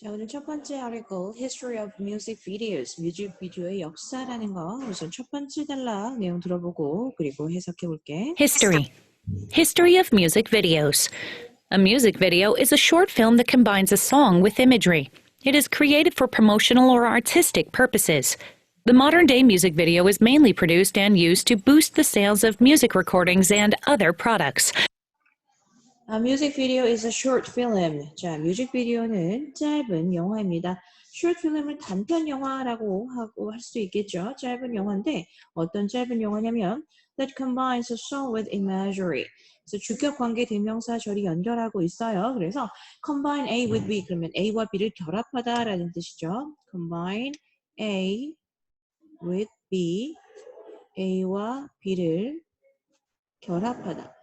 자, 오늘 첫 번째 article, History of Music Videos, 뮤직비디오의 역사라는 거 우선 첫 번째 단락 내용 들어보고 그리고 해석해 볼게. History. History of music videos. A music video is a short film that combines a song with imagery. It is created for promotional or artistic purposes. The modern day music video is mainly produced and used to boost the sales of music recordings and other products. A music video is a short film. 자, 뮤직 비디오는 짧은 영화입니다. short film을 단편 영화라고 하고 할 수도 있겠죠. 짧은 영화인데 어떤 짧은 영화냐면 that combines a song with imagery. 그래서 주격 관계 대명사 절이 연결하고 있어요. 그래서 combine A with B 그러면 A와 B를 결합하다라는 뜻이죠. combine A with B A와 B를 결합하다.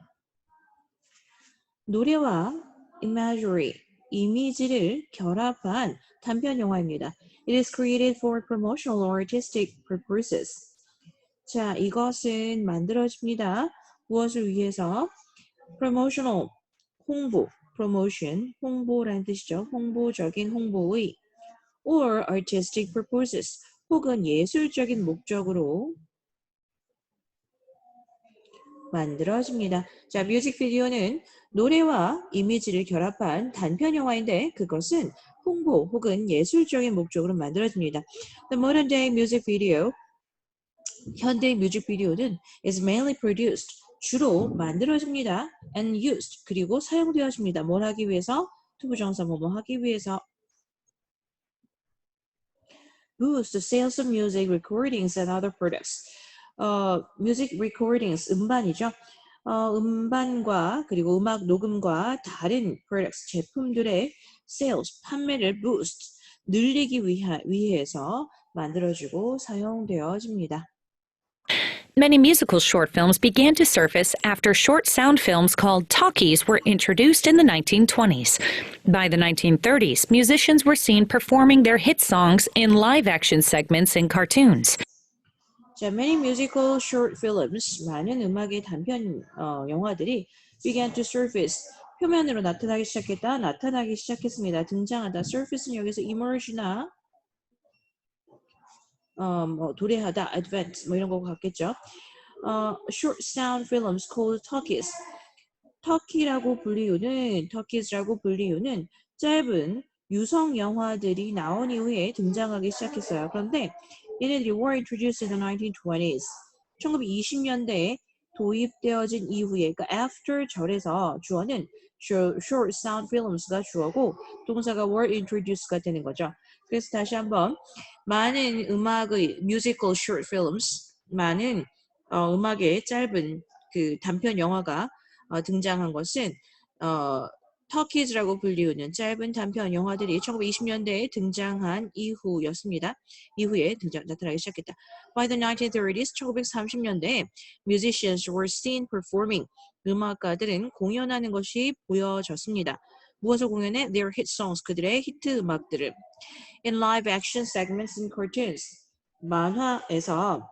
노래와 imagery, 이미지를 결합한 단편 영화입니다. It is created for promotional or artistic purposes. 자, 이것은 만들어집니다. 무엇을 위해서? promotional, 홍보, promotion, 홍보라는 뜻이죠. 홍보적인 홍보의 or artistic purposes, 혹은 예술적인 목적으로 만들어집니다. 자, 뮤직비디오는 노래와 이미지를 결합한 단편 영화인데 그것은 홍보 혹은 예술적인 목적으로 만들어집니다. The modern day music video 현대 뮤직비디오는 is mainly produced 주로 만들어집니다. and used 그리고 사용되어집니다. 뭘 하기 위해서? 투부정사 뭐뭐 하기 위해서 boost the sales of music recordings and other products. 어, music recordings 음반이죠. 어, 음반과 그리고 음악 녹음과 다른 products 제품들의 sales 판매를 boost 늘리기 위하, 위해서 만들어지고 사용되어집니다. Many musical short films began to surface after short sound films called talkies were introduced in the 1920s. By the 1930s, musicians were seen performing their hit songs in live action segments in cartoons. 자, many musical short films, 많은 음악의 단편 어, 영화들이 began to surface, 표면으로 나타나기 시작했다, 나타나기 시작했습니다. 등장하다. surface는 여기서 emerge나 어, 뭐 도래하다, advance 뭐 이런 거 같겠죠. 어, short sound films called talkies. 터키라고 불리우는 터키즈라고 불리우는 짧은 유성 영화들이 나온 이후에 등장하기 시작했어요. 그런데 얘네들이 were introduced in the 1920s. 1920년대에 도입되어진 이후에 그러니까 after 절에서 주어는 short sound films가 주어고 동사가 were introduced가 되는 거죠. 그래서 다시 한번 많은 음악의 musical short films 많은 어, 음악의 짧은 그 단편 영화가 어, 등장한 것은 어, 터키즈라고 불리우는 짧은 단편 영화들이 1920년대에 등장한 이후였습니다. 이후에 등장 나타나기 시작했다. By the 1930s, 1930년대에 musicians were seen performing. 음악가들은 공연하는 것이 보여졌습니다. 무엇을 공연해? Their hit songs, 그들의 히트 음악들을. In live action segments and cartoons. 만화에서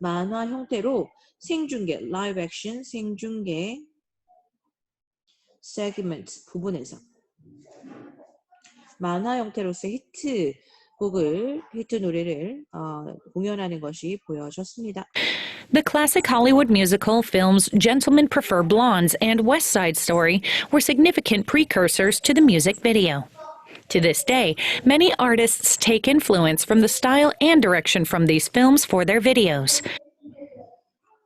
만화 형태로 생중계, live action, 생중계 segment 부분에서 만화 형태로서의 히트 곡을 히트 노래를 어, 공연하는 것이 보여졌습니다. The classic Hollywood musical films Gentlemen Prefer Blondes and West Side Story were significant precursors to the music video. To this day, many artists take influence from the style and direction from these films for their videos.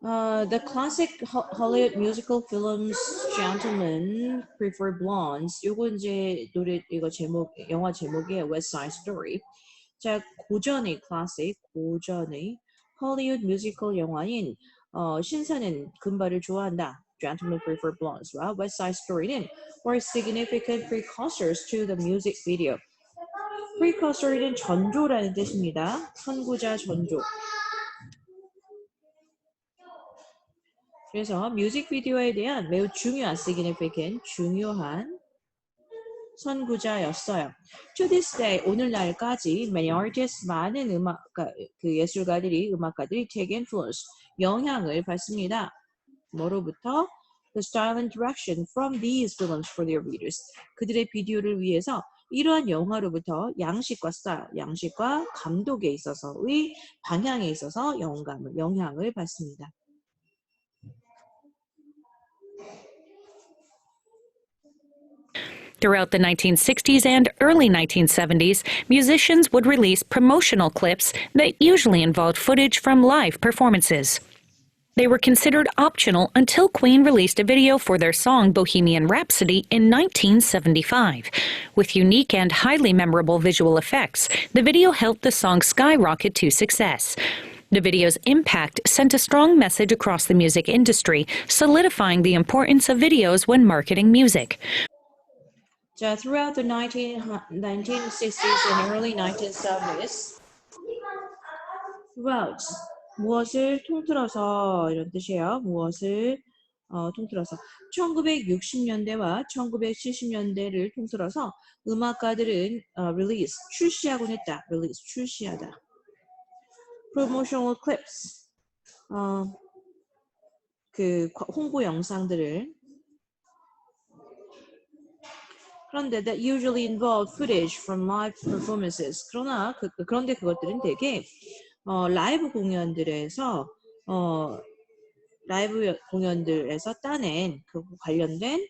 Uh, the classic Ho- Hollywood musical films Gentlemen Prefer Blondes 요거 이제 노래 이거 제목 영화 제목이 West Side Story. 자 고전의 classic 고전의 헐리우드 뮤지컬 영화인 어, 신사는 금발을 좋아한다. Gentlemen Prefer Blondes와 West Side Story는 were significant precursors to the music video. precursor는 전조라는 뜻입니다. 선구자 전조. 그래서 뮤직비디오에 대한 매우 중요한 significant 중요한 선구자였어요. To this day 오늘날까지 many artists 많은 음악가 그 예술가들이 음악가들이 take influence 영향을 받습니다. 뭐로부터 the style and direction from these films for their readers 그들의 비디오를 위해서 이러한 영화로부터 양식과 스타일, 양식과 감독에 있어서의 방향에 있어서 영감을, 영향을 받습니다. Throughout the 1960s and early 1970s, musicians would release promotional clips that usually involved footage from live performances. They were considered optional until Queen released a video for their song Bohemian Rhapsody in 1975. With unique and highly memorable visual effects, the video helped the song skyrocket to success. The video's impact sent a strong message across the music industry, solidifying the importance of videos when marketing music. 자, throughout the 19, 1960s and early 1970s, throughout 무엇을 통틀어서 이런 뜻이에요. 무엇을 어, 통틀어서 1960년대와 1970년대를 통틀어서 음악가들은 어, release 출시하곤 했다. release 출시하다. promotional clips 어, 그 과- 홍보 영상들을 그런데 that usually involve footage from live performances. 그러나 그, 그- 그런데 그것들은 되게 어, 라이브 공연들에서 어, 라이브 여- 공연들에서 따낸 그 관련된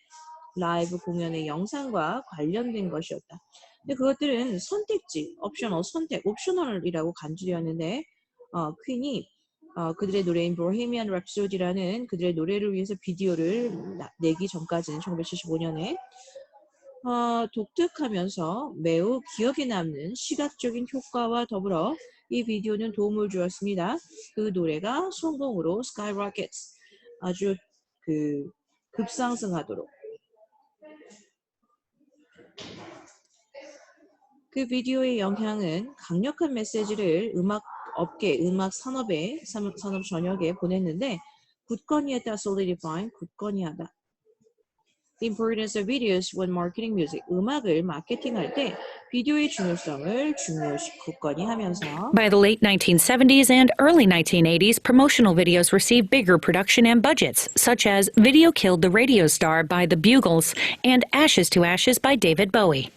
라이브 공연의 영상과 관련된 것이었다. 근데 그것들은 선택지, 옵셔널, 선택, 옵셔널이라고 간주되었는데 어, 퀸이 어, 그들의 노래인 Bohemian Rhapsody라는 그들의 노래를 위해서 비디오를 나- 내기 전까지는 1975년에 어, 독특하면서 매우 기억에 남는 시각적인 효과와 더불어 이 비디오는 도움을 주었습니다. 그 노래가 성공으로 skyrocket 아주 그 급상승하도록 그 비디오의 영향은 강력한 메시지를 음악 업계, 음악 산업에 산- 산업 전역에 보냈는데 굳건히 했다, solidifying 굳건히 하다. The importance of videos when marketing music. 음악을 마케팅할 때 비디오의 중요성을 중요시 굳건히 하면서 By the late 1970s and early 1980s, promotional videos received bigger production and budgets, such as Video Killed the Radio Star by the Bugles and Ashes to Ashes by David Bowie.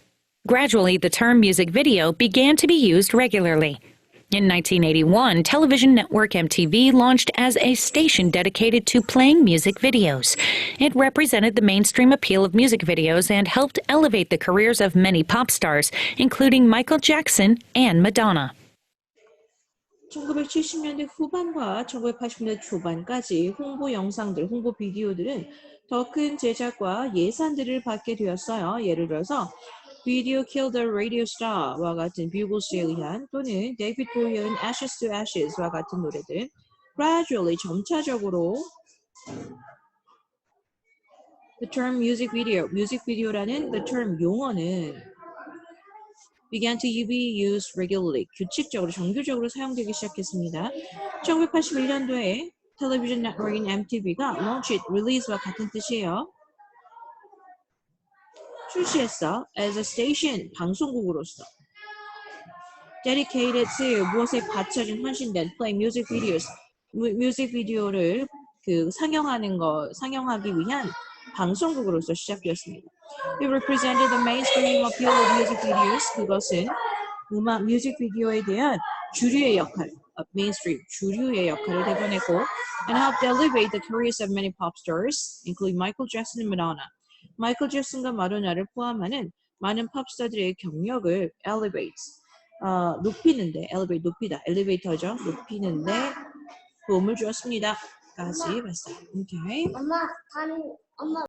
Gradually, the term music video began to be used regularly. In 1981, television network MTV launched as a station dedicated to playing music videos. It represented the mainstream appeal of music videos and helped elevate the careers of many pop stars, including Michael Jackson and Madonna. 1970년대 후반과 1980년대 초반까지 홍보 영상들, 홍보 비디오들은 더 큰 제작과 예산들을 받게 되었어요. 예를 들어서 Video Kill the Radio Star와 같은 뷰글스에 의한 또는 데이비드 보이의 Ashes to Ashes와 같은 노래들은 gradually 점차적으로 the term music video, music video라는 the term 용어는 began to be used regularly. 규칙적으로, 정규적으로 사용되기 시작했습니다. 1981년도에 텔레비전 네트워크인 MTV가 launch it, release와 같은 뜻이에요. 출시했어. as a station, 방송국으로서. dedicated to 무엇에 바쳐진 헌신된 play music videos, 뮤- 뮤직 비디오를 그 상영하는 거, 상영하기 위한 방송국으로서 시작되었습니다. It represented the mainstream appeal of music videos. 그것은 음악 뮤직 비디오에 대한 주류의 역할, 어, mainstream 주류의 역할을 대변했고, and helped elevate the careers of many pop stars, including Michael Jackson and Madonna. 마이클 잭슨과 마도나를 포함하는 많은 팝스타들의 경력을 elevate, 어, 높이는데, elevate 높이다, 엘리베이터죠, 높이는데 도움을 주었습니다. 까지 봤어요. 오케이. 엄마, 단, 엄마